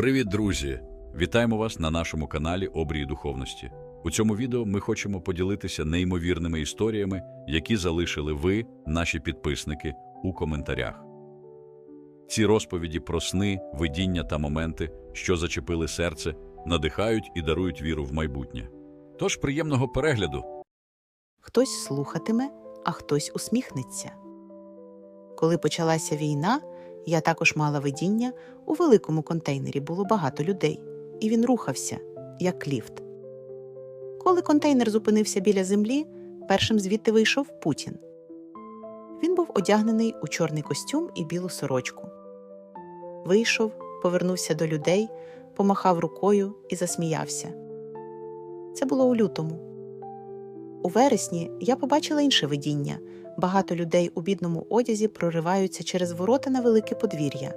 Привіт, друзі! Вітаємо вас на нашому каналі Обрії Духовності. У цьому відео ми хочемо поділитися неймовірними історіями, які залишили ви, наші підписники, у коментарях. Ці розповіді про сни, видіння та моменти, що зачепили серце, надихають і дарують віру в майбутнє. Тож приємного перегляду! Хтось слухатиме, а хтось усміхнеться. Коли почалася війна, я також мала видіння, у великому контейнері було багато людей, і він рухався, як ліфт. Коли контейнер зупинився біля землі, першим звідти вийшов Путін. Він був одягнений у чорний костюм і білу сорочку. Вийшов, повернувся до людей, помахав рукою і засміявся. Це було у лютому. У вересні я побачила інше видіння. Багато людей у бідному одязі прориваються через ворота на велике подвір'я.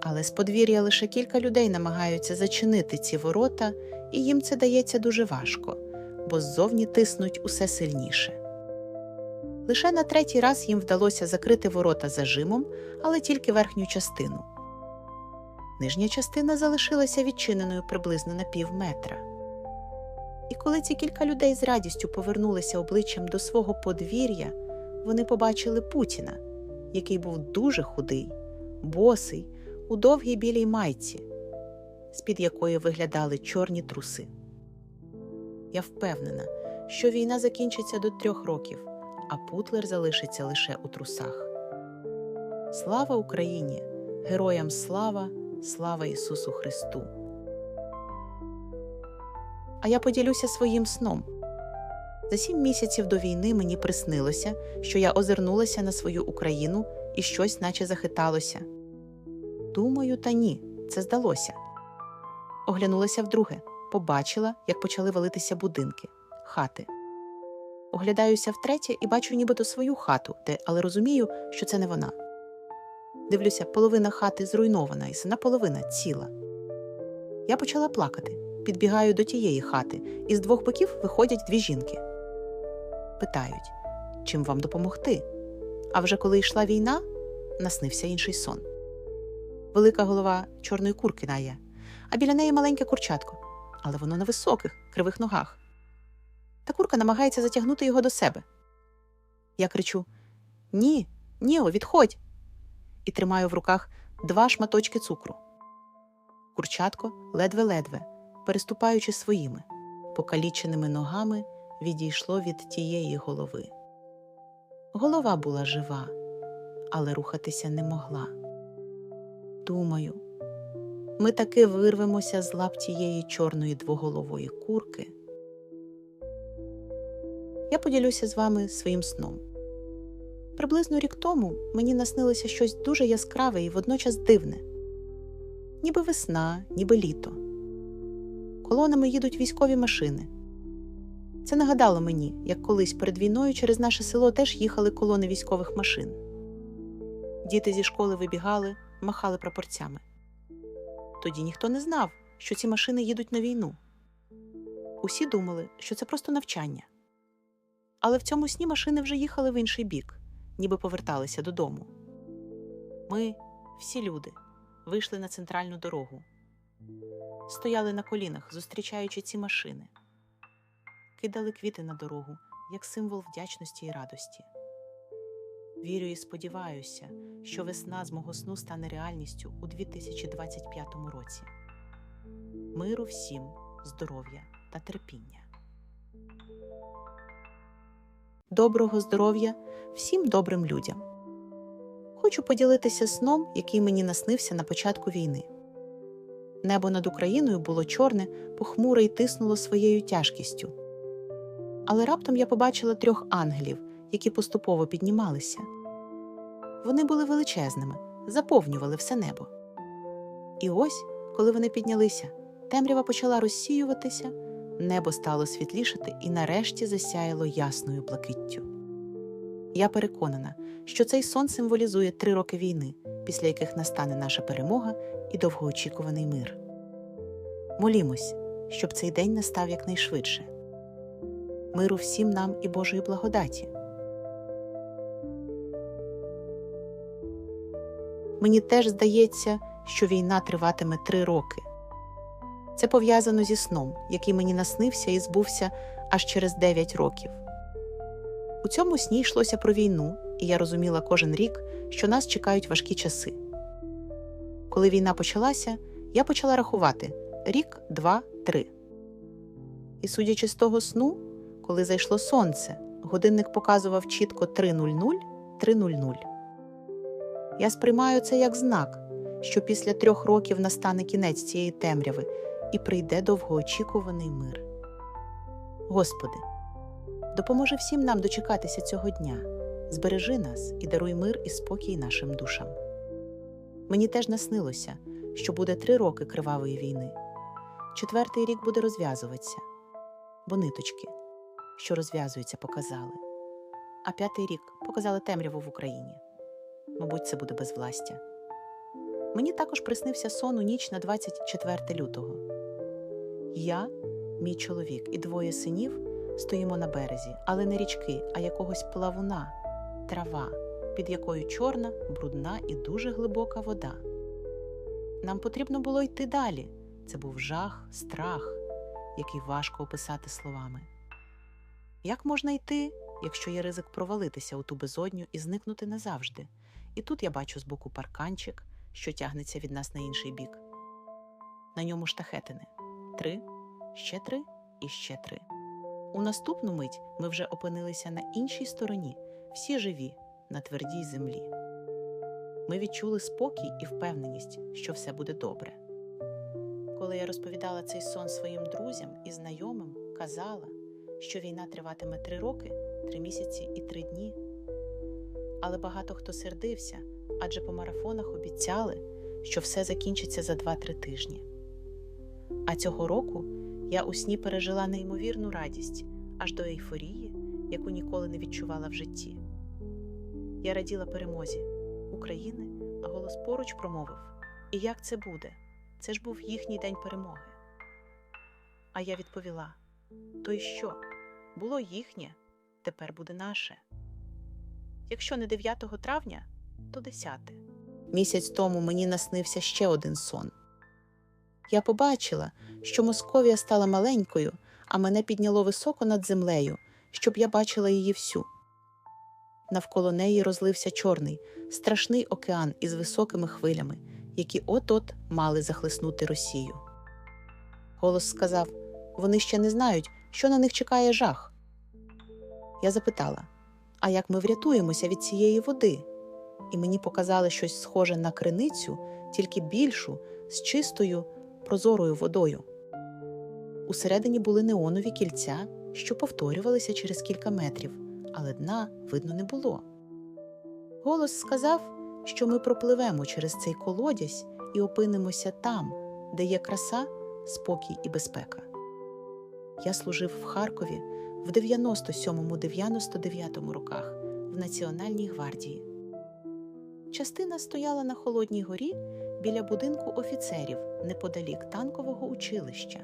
Але з подвір'я лише кілька людей намагаються зачинити ці ворота, і їм це дається дуже важко, бо ззовні тиснуть усе сильніше. Лише на третій раз їм вдалося закрити ворота зажимом, але тільки верхню частину. Нижня частина залишилася відчиненою приблизно на пів метра. І коли ці кілька людей з радістю повернулися обличчям до свого подвір'я, вони побачили Путіна, який був дуже худий, босий, у довгій білій майці, з-під якої виглядали чорні труси. Я впевнена, що війна закінчиться до трьох років, а Путлер залишиться лише у трусах. Слава Україні! Героям слава, слава Ісусу Христу! а я поділюся своїм сном. За сім місяців до війни мені приснилося, що я озирнулася на свою Україну і щось наче захиталося. Думаю, та ні, це здалося. Оглянулася вдруге, побачила, як почали валитися будинки, хати. Оглядаюся втретє і бачу нібито свою хату, де, але розумію, що це не вона. Дивлюся, половина хати зруйнована, і сина половина ціла. Я почала плакати підбігаю до тієї хати, і з двох боків виходять дві жінки. Питають, чим вам допомогти? А вже коли йшла війна, наснився інший сон. Велика голова чорної курки нає, а біля неї маленьке курчатко, але воно на високих, кривих ногах. Та курка намагається затягнути його до себе. Я кричу: Ні, Ніо, відходь! І тримаю в руках два шматочки цукру. Курчатко ледве-ледве, переступаючи своїми, покаліченими ногами, відійшло від тієї голови. Голова була жива, але рухатися не могла. Думаю, ми таки вирвемося з лап тієї чорної двоголової курки. Я поділюся з вами своїм сном. Приблизно рік тому мені наснилося щось дуже яскраве і водночас дивне, ніби весна, ніби літо колонами їдуть військові машини. Це нагадало мені, як колись перед війною через наше село теж їхали колони військових машин. Діти зі школи вибігали, махали прапорцями. Тоді ніхто не знав, що ці машини їдуть на війну. Усі думали, що це просто навчання. Але в цьому сні машини вже їхали в інший бік, ніби поверталися додому. Ми, всі люди, вийшли на центральну дорогу стояли на колінах, зустрічаючи ці машини, кидали квіти на дорогу як символ вдячності і радості. Вірю і сподіваюся, що весна з мого сну стане реальністю у 2025 році. Миру всім, здоров'я та терпіння. Доброго здоров'я всім добрим людям. Хочу поділитися сном, який мені наснився на початку війни. Небо над Україною було чорне, похмуре й тиснуло своєю тяжкістю. Але раптом я побачила трьох ангелів, які поступово піднімалися. Вони були величезними, заповнювали все небо. І ось, коли вони піднялися, темрява почала розсіюватися, небо стало світлішати і нарешті засяяло ясною блакиттю. Я переконана, що цей сон символізує три роки війни, після яких настане наша перемога і довгоочікуваний мир. Молімось, щоб цей день настав якнайшвидше. Миру всім нам і Божої благодаті. Мені теж здається, що війна триватиме три роки. Це пов'язано зі сном, який мені наснився і збувся аж через 9 років. У цьому сні йшлося про війну, і я розуміла кожен рік, що нас чекають важкі часи. Коли війна почалася, я почала рахувати рік, два, три. І судячи з того сну, коли зайшло сонце, годинник показував чітко 3.00, 3.00. Я сприймаю це як знак, що після трьох років настане кінець цієї темряви і прийде довгоочікуваний мир. Господи, допоможи всім нам дочекатися цього дня, збережи нас і даруй мир і спокій нашим душам. Мені теж наснилося, що буде три роки кривавої війни. Четвертий рік буде розв'язуватися, бо ниточки, що розв'язуються, показали. А п'ятий рік показали темряву в Україні. Мабуть, це буде безвластя. Мені також приснився сон у ніч на 24 лютого. Я, мій чоловік і двоє синів стоїмо на березі, але не річки, а якогось плавуна, трава, під якою чорна, брудна і дуже глибока вода. Нам потрібно було йти далі. Це був жах, страх, який важко описати словами. Як можна йти, якщо є ризик провалитися у ту безодню і зникнути назавжди? І тут я бачу збоку парканчик, що тягнеться від нас на інший бік. На ньому штахетини три, ще три і ще три. У наступну мить ми вже опинилися на іншій стороні, всі живі, на твердій землі. Ми відчули спокій і впевненість, що все буде добре. Коли я розповідала цей сон своїм друзям і знайомим, казала, що війна триватиме три роки, три місяці і три дні. Але багато хто сердився, адже по марафонах обіцяли, що все закінчиться за 2-3 тижні. А цього року я у сні пережила неймовірну радість аж до ейфорії, яку ніколи не відчувала в житті. Я раділа перемозі України, а голос поруч промовив: І як це буде? Це ж був їхній день перемоги. А я відповіла: То й що? Було їхнє, тепер буде наше. Якщо не 9 травня, то 10. Місяць тому мені наснився ще один сон. Я побачила, що Московія стала маленькою, а мене підняло високо над землею, щоб я бачила її всю. Навколо неї розлився чорний, страшний океан із високими хвилями, які от-от мали захлеснути Росію. Голос сказав: вони ще не знають, що на них чекає жах. Я запитала: а як ми врятуємося від цієї води? І мені показали щось схоже на криницю, тільки більшу, з чистою, прозорою водою. Усередині були неонові кільця, що повторювалися через кілька метрів, але дна видно не було. Голос сказав, що ми пропливемо через цей колодязь і опинимося там, де є краса, спокій і безпека. Я служив в Харкові в 97-99 роках в Національній гвардії. Частина стояла на Холодній горі біля будинку офіцерів неподалік танкового училища.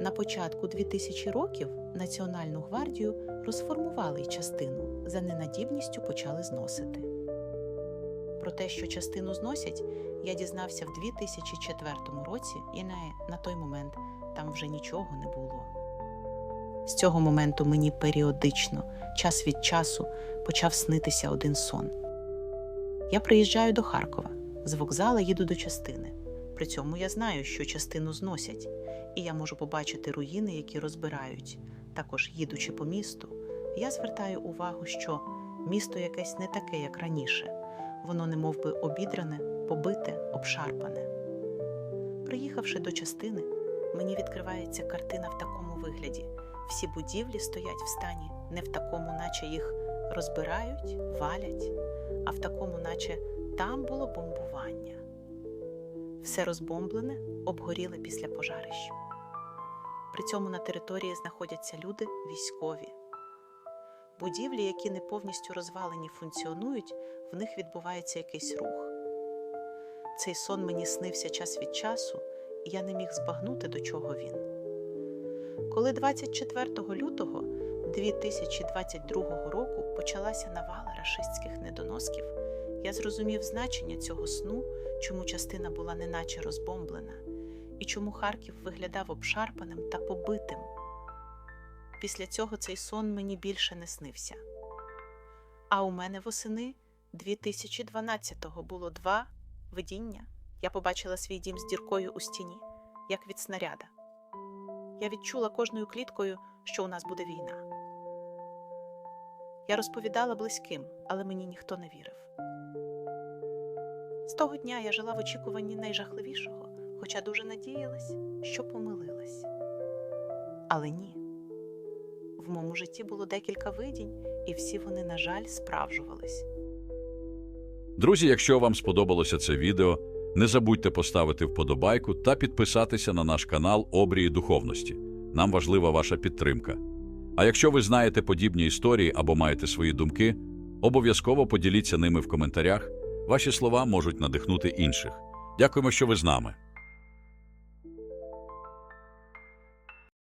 На початку 2000 років Національну гвардію розформували й частину, за ненадібністю почали зносити. Про те, що частину зносять, я дізнався в 2004 році, і на, на той момент там вже нічого не було. З цього моменту мені періодично, час від часу, почав снитися один сон. Я приїжджаю до Харкова, з вокзала їду до частини. При цьому я знаю, що частину зносять, і я можу побачити руїни, які розбирають. Також, їдучи по місту, я звертаю увагу, що місто якесь не таке, як раніше, воно не мов би обідране, побите, обшарпане. Приїхавши до частини, мені відкривається картина в такому вигляді: всі будівлі стоять в стані не в такому, наче їх розбирають, валять, а в такому, наче там було бомбування. Все розбомблене, обгоріле після пожарищ. При цьому на території знаходяться люди військові. Будівлі, які не повністю розвалені, функціонують, в них відбувається якийсь рух. Цей сон мені снився час від часу, я не міг збагнути, до чого він. Коли 24 лютого 2022 року почалася навала рашистських недоносків, Я зрозумів значення цього сну, чому частина була неначе розбомблена, і чому Харків виглядав обшарпаним та побитим. Після цього цей сон мені більше не снився. А у мене восени 2012-го було два видіння. Я побачила свій дім з діркою у стіні, як від снаряда. Я відчула кожною кліткою, що у нас буде війна. Я розповідала близьким, але мені ніхто не вірив. З того дня я жила в очікуванні найжахливішого, хоча дуже надіялась, що помилилась. Але ні. В моєму житті було декілька видінь, і всі вони, на жаль, справжувались. Друзі, якщо вам сподобалося це відео, не забудьте поставити вподобайку та підписатися на наш канал Обрії Духовності. Нам важлива ваша підтримка. А якщо ви знаєте подібні історії або маєте свої думки, обов'язково поділіться ними в коментарях. Ваші слова можуть надихнути інших. Дякуємо, що ви з нами.